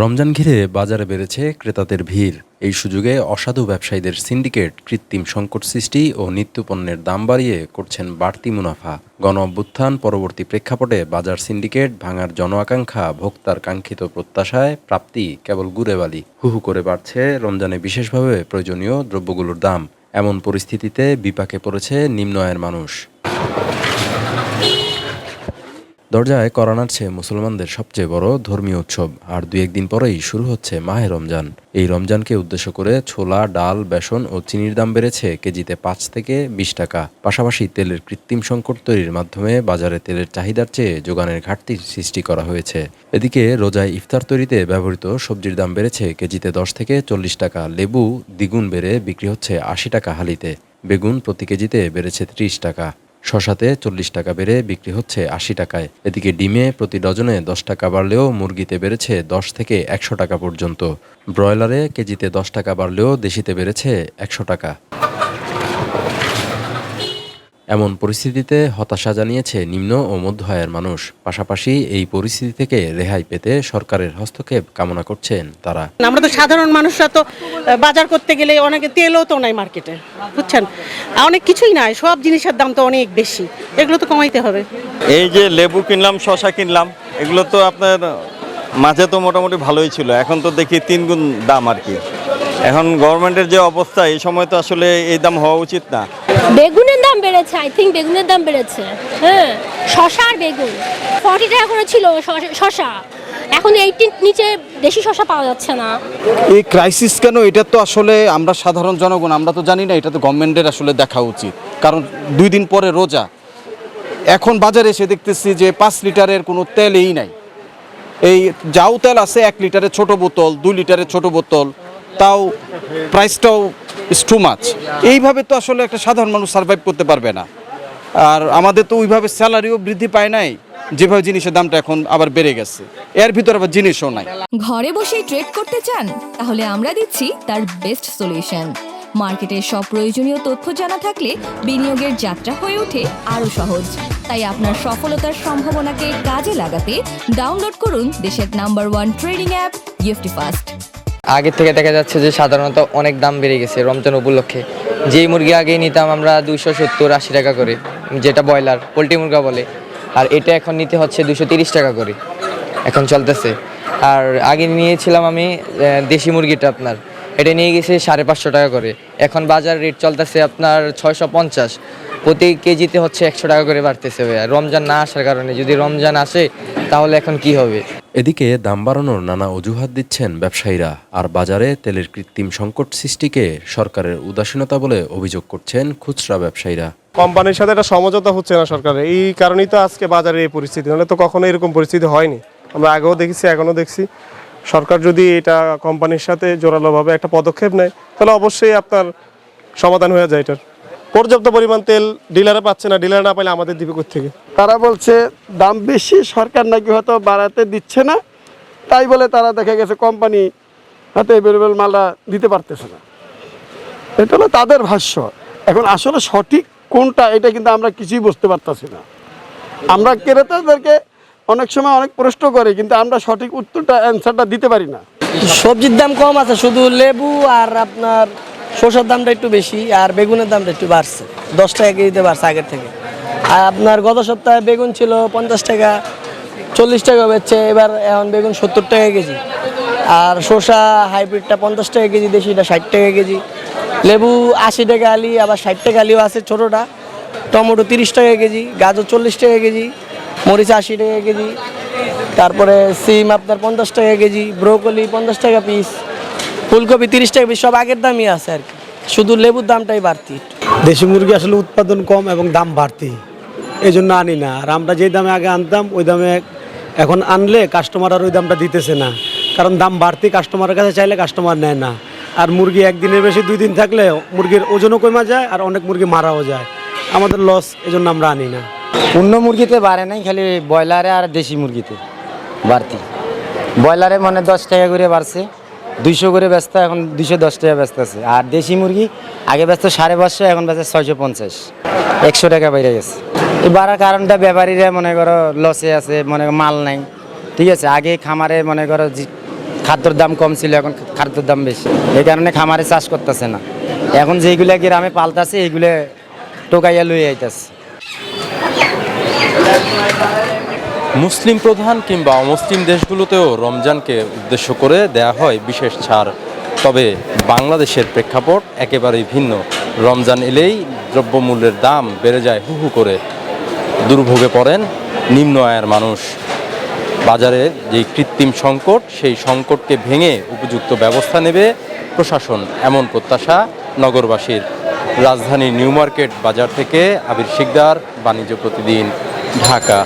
রমজান ঘিরে বাজারে বেড়েছে ক্রেতাদের ভিড়। এই সুযোগে অসাধু ব্যবসায়ীদের সিন্ডিকেট কৃত্রিম সংকট সৃষ্টি ও নিত্যপণ্যের দাম বাড়িয়ে করছেন বাড়তি মুনাফা। গণ অভ্যুত্থান পরবর্তী প্রেক্ষাপটে বাজার সিন্ডিকেট ভাঙার জন আকাঙ্ক্ষা ভোক্তার কাঙ্ক্ষিত প্রত্যাশায় প্রাপ্তি কেবল গুড়েবালি। হুহু করে বাড়ছে রমজানে বিশেষভাবে প্রয়োজনীয় দ্রব্যগুলোর দাম। এমন পরিস্থিতিতে বিপাকে পড়েছে নিম্ন আয়ের মানুষ। দরজায় করা নাড়ছে মুসলমানদের সবচেয়ে বড় ধর্মীয় উৎসব। আর দু একদিন পরেই শুরু হচ্ছে মাহে রমজান। এই রমজানকে উদ্দেশ্য করে ছোলা, ডাল, বেসন ও চিনির দাম বেড়েছে কেজিতে পাঁচ থেকে বিশ টাকা। পাশাপাশি তেলের কৃত্রিম সংকট তৈরির মাধ্যমে বাজারে তেলের চাহিদার চেয়ে যোগানের ঘাটতি সৃষ্টি করা হয়েছে। এদিকে রোজায় ইফতার তৈরিতে ব্যবহৃত সবজির দাম বেড়েছে কেজিতে দশ থেকে চল্লিশ টাকা। লেবু দ্বিগুণ বেড়ে বিক্রি হচ্ছে আশি টাকা হালিতে। বেগুন প্রতি কেজিতে বেড়েছে ত্রিশ টাকা। শশাতে চল্লিশ টাকা বেড়ে বিক্রি হচ্ছে আশি টাকায়। এদিকে ডিমে প্রতি ডজনে দশ টাকা বাড়লেও মুরগিতে বেড়েছে দশ থেকে একশো টাকা পর্যন্ত। ব্রয়লারে কেজিতে দশ টাকা বাড়লেও দেশিতে বেড়েছে একশো টাকা। এমন পরিস্থিতিতে হতাশা জানিয়েছে নিম্ন ও মধ্য আয়ের মানুষ। পাশাপাশি এই পরিস্থিতি থেকে রেহাই পেতে সরকারের হস্তক্ষেপ কামনা করছেন তারা। আমরা তো সাধারণ মানুষরা তো বাজার করতে গেলে অনেকে তেলও তো নাই মার্কেটে বুঝছেন? অনেক কিছুই নাই সব জিনিসের দাম তো অনেক বেশি এগুলো তো কমাইতে হবে। এই যে লেবু কিনলাম শশা কিনলাম এগুলো তো আপনার মাঝে তো মোটামুটি ভালোই ছিল এখন তো দেখি তিন গুণ দাম আর কি। এখন গভর্নমেন্টের যে অবস্থা এই সময় তো আসলে এই দাম হওয়া উচিত না। বেগুনের দাম বেড়েছে আই থিঙ্ক বেগুনের দাম বেড়েছে। হ্যাঁ শশা আর বেগুন। ফর্টি টাকা করে ছিল শশা- এখন এইটির নিচে দেশি শশা পাওয়া যাচ্ছে না। এই ক্রাইসিস কেন? এটা তো আসলে আমরা সাধারণ জনগণ, আমরা তো জানি না, এটা তো গভর্নমেন্টের আসলে দেখা উচিত। কারণ দুই দিন পরে রোজা। এখন বাজারে এসে দেখতেছি যে পাঁচ লিটারের কোনো তেলই নাই। এই যাও তেল আছে এক লিটারের ছোট বোতল, দুই লিটারের ছোট বোতল তাও প্রাইসটাও টু মাছ এইভাবে তো আসলে একটা সাধারণ মানুষ সার্ভাইভ করতে পারবে না। আর আমাদের তো ওইভাবে স্যালারিও বৃদ্ধি পায় নাই, যেভাবে জিনিসের দামটা এখন আবার বেড়ে গেছে। এর ভিতরে আবার জিনিসও নাই। ঘরে বসেই ট্রেড করতে চান, তাহলে আমরা দিচ্ছি তার বেস্ট সলিউশন মার্কেটের সব প্রয়োজনীয় তথ্য জানা থাকলে বিনিয়োগের যাত্রা হয়ে ওঠে আরও সহজ। তাই আপনার সফলতার সম্ভাবনাকে কাজে লাগাতে ডাউনলোড করুন দেশের number one trading app EFT fast আগে থেকে দেখা যাচ্ছে যে সাধারণত অনেক দাম বেড়ে গেছে রমজান উপলক্ষে। যেই মুরগি আগে নিতাম আমরা দুশো সত্তর আশি টাকা করে, যেটা ব্রয়লার, পোলট্রি মুরগা বলে। আর এটা এখন নিতে হচ্ছে দুশো তিরিশ টাকা করে। এখন চলতেছে। আর আগে নিয়েছিলাম আমি দেশি মুরগিটা আপনার। এটা নিয়ে গেছে সাড়ে পাঁচশো টাকা করে। এখন বাজার রেট চলতেছে আপনার ছয়শো পঞ্চাশ। প্রতি কেজিতে হচ্ছে একশো টাকা করে বাড়তেছে ভাইয়া। রমজান না আসার কারণে যদি রমজান আসে, তাহলে এখন কি হবে? এদিকে দাম বাড়ানোর নানা অজুহাত দিচ্ছেন ব্যবসায়ীরা, আর বাজারে তেলের কৃত্রিম সংকট সৃষ্টিকে সরকারের উদাসীনতা বলে অভিযোগ করছেন খুচরা ব্যবসায়ীরা। কোম্পানির সাথে একটা সমঝোতা হচ্ছে না সরকারের এই কারণেই তো আজকে বাজারে এই পরিস্থিতি। নাহলে তো কখনো এরকম পরিস্থিতি হয়নি। আমরা আগেও দেখেছি, এখনও দেখছি। সরকার যদি এটা কোম্পানির সাথে জোরালোভাবে একটা পদক্ষেপ নেয়, তাহলে অবশ্যই আপনার সমাধান হয়ে যায় এটার। পর্যাপ্ত পরিমাণ তেল ডিলারে পাচ্ছে না ডিলার না পাইলে আমাদের দিবে থেকে তারা বলছে দাম বেশি সরকার নাকি হয়তো বাড়াতে দিচ্ছে না। তাই বলে তারা দেখা গেছে কোম্পানি হয়তো এভেলেবেল মালটা দিতে পারতেছে না। এটা হলো তাদের ভাষ্য। এখন আসলে সঠিক কোনটা এটা কিন্তু আমরা কিছুই বুঝতে পারতেছি না। আমরা ক্রেতাদেরকে অনেক সময় অনেক প্রশ্ন করে কিন্তু আমরা সঠিক উত্তরটা অ্যান্সারটা দিতে পারি না। সবজির দাম কম আছে শুধু লেবু আর আপনার শসার দামটা একটু বেশি আর বেগুনের দামটা একটু বাড়ছে। দশ টাকা কেজিতে বাড়ছে আগের থেকে। আর আপনার গত সপ্তাহে বেগুন ছিল পঞ্চাশ টাকা, চল্লিশ টাকা বেচছে, এবার এখন বেগুন সত্তর টাকা কেজি। আর শসা হাইব্রিডটা পঞ্চাশ টাকা কেজি, দেশিটা ষাট টাকা কেজি। লেবু আশি টাকা আলি, আবার ষাট টাকা আলিও আছে ছোটোটা। টমেটো তিরিশ টাকা কেজি, গাজর চল্লিশ টাকা কেজি, মরিচ আশি টাকা কেজি। তারপরে সিম আপনার পঞ্চাশ টাকা কেজি, ব্রোকলি পঞ্চাশ টাকা পিস ফুলকপি তিরিশ টাকা সব আগের দামই আছে আর কি। শুধু লেবুর দামটাই বাড়তি দেশি মুরগি আসলে উৎপাদন কম এবং দাম বাড়তি। এই জন্য আনি না। আর আমরা যেই দামে আগে আনতাম ওই দামে এখন আনলে কাস্টমার আর ওই দামটা দিতেছে না। কারণ দাম বাড়তি কাস্টমারের কাছে চাইলে কাস্টমার নেয় না। আর মুরগি একদিনের বেশি দুই দিন থাকলে মুরগির ওজনও কমা যায় আর অনেক মুরগি মারাও যায়। আমাদের লস এই জন্য আমরা আনি না। অন্য মুরগিতে বাড়ে নাই খালি ব্রয়লারে আর দেশি মুরগিতে বাড়তি। ব্রয়লারে মানে দশ টাকা করে বাড়ছে। দুইশো করে ব্যস্ত, এখন দুইশো দশ টাকা ব্যস্ত আছে। আর দেশি মুরগি, আগে ব্যস্ত সাড়ে পাঁচশো, এখন ব্যস্ত ছয়শো পঞ্চাশ। একশো টাকা বেড়ে গেছে। এই বাড়ার কারণটা ব্যাপারীরা মনে করো লসে আছে, মনে করো মাল নাই। ঠিক আছে, আগে খামারে মনে করো খাদ্যর দাম কম ছিল, এখন খাদ্যর দাম বেশি। এই কারণে খামারে চাষ করতেছে না। এখন যেগুলা গ্রামে পাল্টাছে এইগুলো টোকাইয়া লই আইতাছে। মুসলিম প্রধান কিংবা অমুসলিম দেশগুলোতেও রমজানকে উদ্দেশ্য করে দেয়া হয় বিশেষ ছাড়। তবে বাংলাদেশের প্রেক্ষাপট একেবারেই ভিন্ন। রমজান এলেই দ্রব্যমূল্যের দাম বেড়ে যায় হু হু করে। দুর্ভোগে পড়েন নিম্ন আয়ের মানুষ। বাজারে যে কৃত্রিম সংকট, সেই সংকটকে ভেঙে উপযুক্ত ব্যবস্থা নেবে প্রশাসন, এমন প্রত্যাশা নগরবাসীর। রাজধানীর নিউ মার্কেট বাজার থেকে আবির শিকদার, বাণিজ্য প্রতিদিন, ঢাকা।